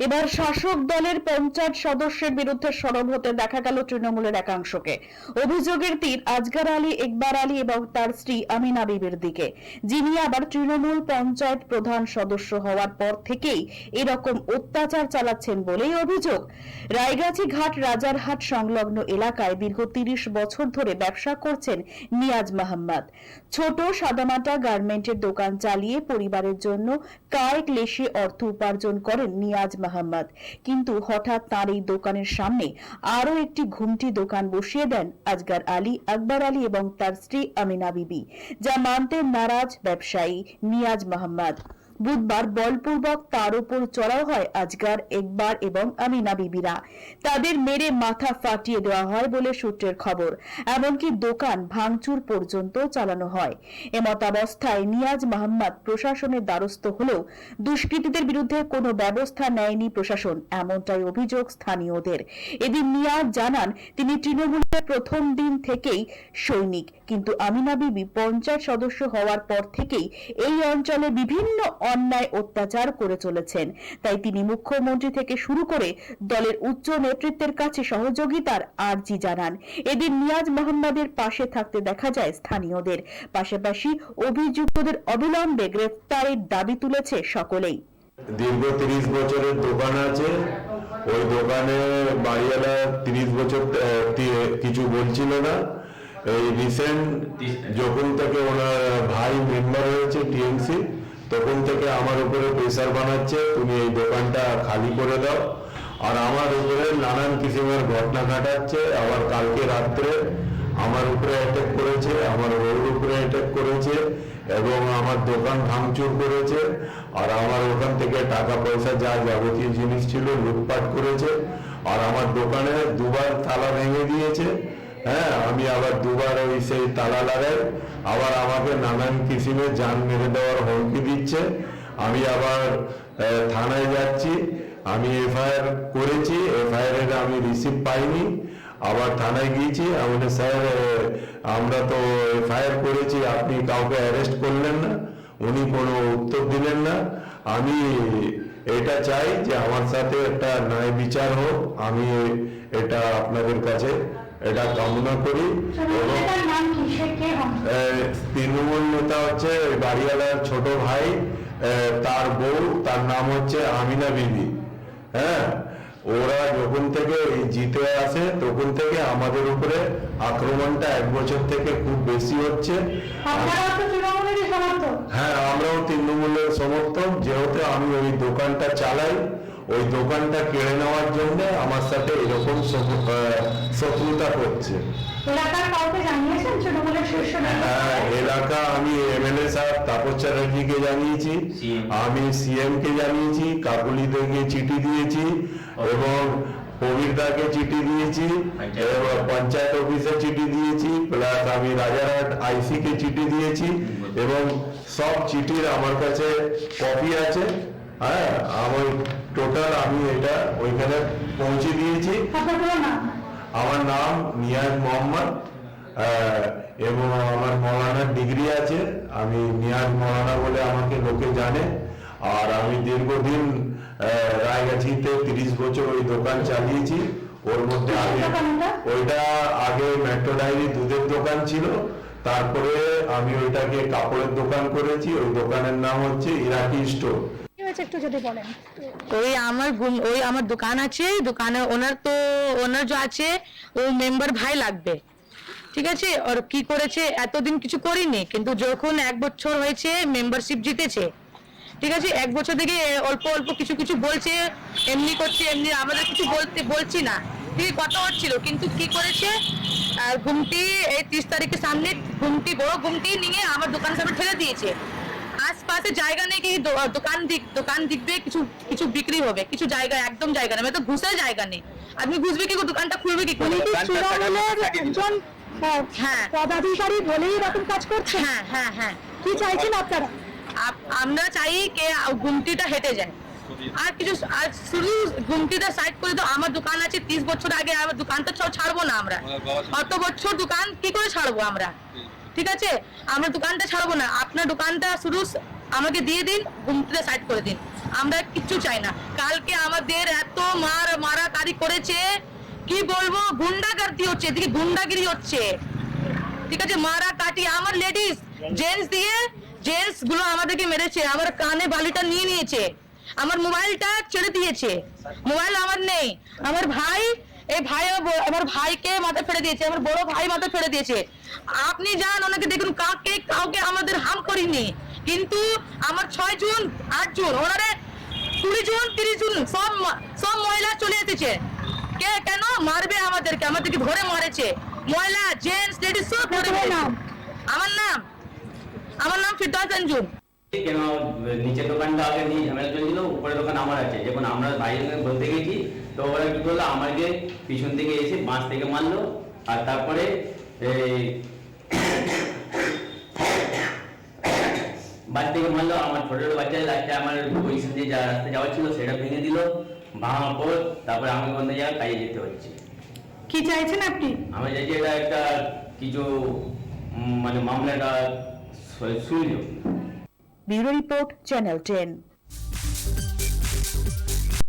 এবার শাসক দলের পঞ্চায়েত সদস্যের বিরুদ্ধে সরব হতে দেখা গেল তৃণমূলের একাংশকে। অভিযোগের তীর আজগার আলী একবার আলী এবং তার স্ত্রী আমিনা বিবির দিকে। যিনি আবার তৃণমূল পঞ্চায়েত প্রধান সদস্য হওয়ার পর থেকেই এরকম অত্যাচার চালাচ্ছেন বলেই অভিযোগ। রায়গাছি ঘাট, রাজারহাট সংলগ্ন এলাকায় দীর্ঘ তিরিশ বছর ধরে ব্যবসা করছেন নিয়াজ মাহমদ। ছোট সাদামাটা গার্মেন্টের দোকান চালিয়ে পরিবারের জন্য কায় ক্লেশে অর্থ উপার্জন করেন নিয়াজ মাহমদ কিন্তু হঠাৎ তার এই দোকানের সামনে আরও একটি ঘুমটি দোকান বসিয়ে দেন আজগার আলী, আকবর আলী এবং তার স্ত্রী আমিনা বিবি, যা মানতে নারাজ ব্যবসায়ী নিয়াজ মাহমদ বুধবার বলপূর্বক তার উপর চড়াও হয় আজগার একবার এবং আমিনা বিবিরা। তাদের মেরে মাথা ফাটিয়ে দেওয়া হয় বলে সূত্রের খবর। এমনকি দোকান ভাঙচুর পর্যন্ত চালানো হয়। এমতাবস্থায় নিয়াজ মোহাম্মদ প্রশাসনের দ্বারস্থ হলেও দুষ্কৃতীদের বিরুদ্ধে কোনো ব্যবস্থা নেয়নি প্রশাসন, এমনটাই অভিযোগ স্থানীয়দের। এদিন নিয়াজ জানান, তিনি তৃণমূলের প্রথম দিন থেকেই সৈনিক। কিন্তু আমিনা বিবি পঞ্চায়েত সদস্য হওয়ার পর থেকেই এই অঞ্চলে বিভিন্ন অন্যায় অত্যাচার করে চলেছেন। তাই তিনি মুখ্যমন্ত্রী থেকে শুরু করে দলের উচ্চ নেতৃত্বের কাছে সহযোগিতার আর্জি জানান। এদিন নিয়াজ মোহাম্মদের পাশে থাকতে দেখা যায় স্থানীয়দের। পাশাপাশি অভিযুক্তদের অবিলম্বে গ্রেফতারের দাবি তুলেছে সকলেই। দীর্ঘ তিরিশ বছরের দোকান আছে। ওই দোকানে বাড়িওয়ালা তিরিশ বছর কিছু বলছিল না। এই রিসেন্ট যখন থেকে ওনার ভাই মেম্বার হয়েছে টিএমসি তখন থেকে আমার উপরে প্রেসার বানাচ্ছে, তুমি এই দোকানটা খালি করে দাও। আর আমার উপরে নানান কিসিমের ঘটনা ঘটাচ্ছে, আবার কালকে রাত্রে আমার উপরে অ্যাটাক করেছে, আমার বউর উপরে অ্যাটাক করেছে, এবং আমার দোকান ভাঙচুর করেছে, আর আমার ওখান থেকে টাকা পয়সা যা যাবতীয় জিনিস ছিল লুটপাট করেছে, আর আমার দোকানে দুবার তালা ভেঙে দিয়েছে। হ্যাঁ আমি আবার দুবার ওই সেই তালা লাগাই আবার আমাকে নানান কিসিমে জান মেরে দেওয়ার হুমকি দিচ্ছে। আমি আবার থানায় যাচ্ছি, আমি এফআইআর করেছি এফআইআর আমি রিসিভ পাইনি, আবার থানায় গিয়েছি আমাদের স্যার আমরা তো এফআইআর করেছি, আপনি কাউকে অ্যারেস্ট করলেন না, উনি কোনো উত্তর দিলেন না। আমি এটা চাই যে আমার সাথে একটা ন্যায় বিচার হোক, আমি এটা আপনাদের কাছে এটা কামনা করি। তৃণমূল নেতা হচ্ছে বাড়িওয়ালার ছোট ভাই তার বউ তার নাম হচ্ছে আমিনা বিবি। হ্যাঁ? ওরা যখন থেকে জিতে আসে তখন থেকে আমাদের উপরে আক্রমণটা এক বছর থেকে খুব বেশি হচ্ছে। হ্যাঁ আমরাও তৃণমূলের সমর্থক। যেহেতু আমি ওই দোকানটা চালাই ওই দোকানটা কেড়ে নেওয়ার জন্য আমার সাথে এরকম শত্রুতা করছে? হ্যাঁ এলাকা আমি এমএলএ সাহেব তাপস চ্যাটার্জিকে জানিয়েছি আমি সিএম কে জানিয়েছি কাকুলিদেরকে চিঠি দিয়েছি এবং কবিরদাকে চিঠি দিয়েছি পঞ্চায়েত। এবং পঞ্চায়েত অফিসে চিঠি দিয়েছি প্লাস আমি রাজারহাট আইসি কে চিঠি দিয়েছি এবং সব চিঠির আমার কাছে কপি আছে হ্যাঁ আমি টোটাল আমি এটা ওইখানে পৌঁছে দিয়েছি। আমার নাম নিয়াজ মোহাম্মদ এবং আমার মৌলানার ডিগ্রি আছে। আমি নিয়াজ মৌলানা বলে আমাকে লোকে জানে। আর আমি দীর্ঘদিন রায়গাছিতে তিরিশ বছর ওই দোকান চালিয়েছি। ওর মধ্যে ওটা? ওইটা আগে মেট্রো ডায়েরি দুধের দোকান ছিল। তারপরে আমি ওইটাকে কাপড়ের দোকান করেছি। ওই দোকানের নাম হচ্ছে ইরাকি স্টোর। হয়েছে একটু যদি বলেন। ওই আমার ওই আমার দোকান আছে, দোকানে ওনার তো ওনার যে আছে, ও মেম্বার ভাই লাগবে। ঠিক আছে? আর কি করেছে? এতদিন কিছু করিনি, কিন্তু যখন এক বছর হয়েছে মেম্বারশিপ জিতেছে। ঠিক আছে? এক বছর থেকে অল্প অল্প কিছু কিছু বলছে, এমনি করছে, এমনি আমাদের কিছু বলতে বলছি না। ঠিক কথা হচ্ছিল, কিন্তু কি করেছে? ঘুমটি এই তিরিশ তারিখের সামনে, ঘুমটি বড় ঘুমটি নিয়ে আমার দোকানের সামনে ঠেলে দিয়েছে। আশপাশে জায়গা নেই কি দোকান দিক দোকান দিকবে কিছু কিছু বিক্রি হবে কিছু জায়গা একদম জায়গা নেই। মানে তো ঘুষে জায়গা নেই। আপনি ঘুষবে কি দোকানটা খুলবে কি একজন হ্যাঁ। পদাধিকারী বলেই এরকম কাজ করছে। হ্যাঁ হ্যাঁ হ্যাঁ। কি চাইছেন আপনারা? আমরা চাই কে গুমটিটা হেঁটে যায়। আর কিছু আর শুধু গুমটিটা সাইড করে দাও আমার দোকান আছে তিরিশ বছর আগে আমার দোকানটা ছাড়- ছাড়বো না আমরা। অত বছর দোকান কি করে ছাড়বো আমরা? ঠিক আছে? আমরা দোকানটা ছাড়বো না। আপনার দোকানটা শুধু আমাকে দিয়ে দিন ঘুমতে সাইড করে দিন। আমরা কিচ্ছু চাই না। কালকে আমাদের এত মার মারাকারি করেছে, কি বলব? গুন্ডাগার্দি হচ্ছে, এদিকে গুন্ডাগিরি হচ্ছে। ঠিক আছে? মারা কাটি, আমার লেডিস জেন্টস দিয়ে জেন্টসগুলো আমাদেরকে মেরেছে, আমার কানে বালিটা নিয়ে নিয়েছে। আমার মোবাইলটা ছেড়ে দিয়েছে। মোবাইল আমার নেই। আমার ভাই এই ভাই আমার ভাইকে মাথা ফেলে দিয়েছে আমার বড় ভাই মাথা ফেলে দিয়েছে। আপনি যান ওনাকে দেখুন কাউকে কাউকে আমাদের হাম করিনি। কিন্তু আমার ছয় জুন আট জুন ওনারে কুড়ি জুন তিরিশ জুন সব সব মহিলা চলে এসেছে। কে কেন? মারবে আমাদেরকে আমাদেরকে ধরে মারেছে। মহিলা জেন্টস লেডিস সব ধরে? আমার নাম? আমার নাম ফিরদৌস আঞ্জুম কেন? নিচের দোকানটা আগে নিয়ে ঝামেলা চলছিল উপরের দোকান আমার আছে। যখন আমরা বাইরে বলতে গেছি তো ওরা কি করল? আমাকে পিছন থেকে এসে বাঁশ থেকে মারলো। আর তারপরে এই বাস থেকে মারলো। আমার ছোট ছোট বাচ্চা লাস্টে আমার ওই সাথে যা রাস্তা যাওয়ার ছিল সেটা ভেঙে দিল। ভাঙার পর তারপরে আমাকে অন্য জায়গায় কাজে যেতে হচ্ছে। কি চাইছেন আপনি? আমি চাইছি এটা একটা কিছু মানে মামলাটা শুনলো ব্যুরো রিপোর্ট চ্যানেল টেন।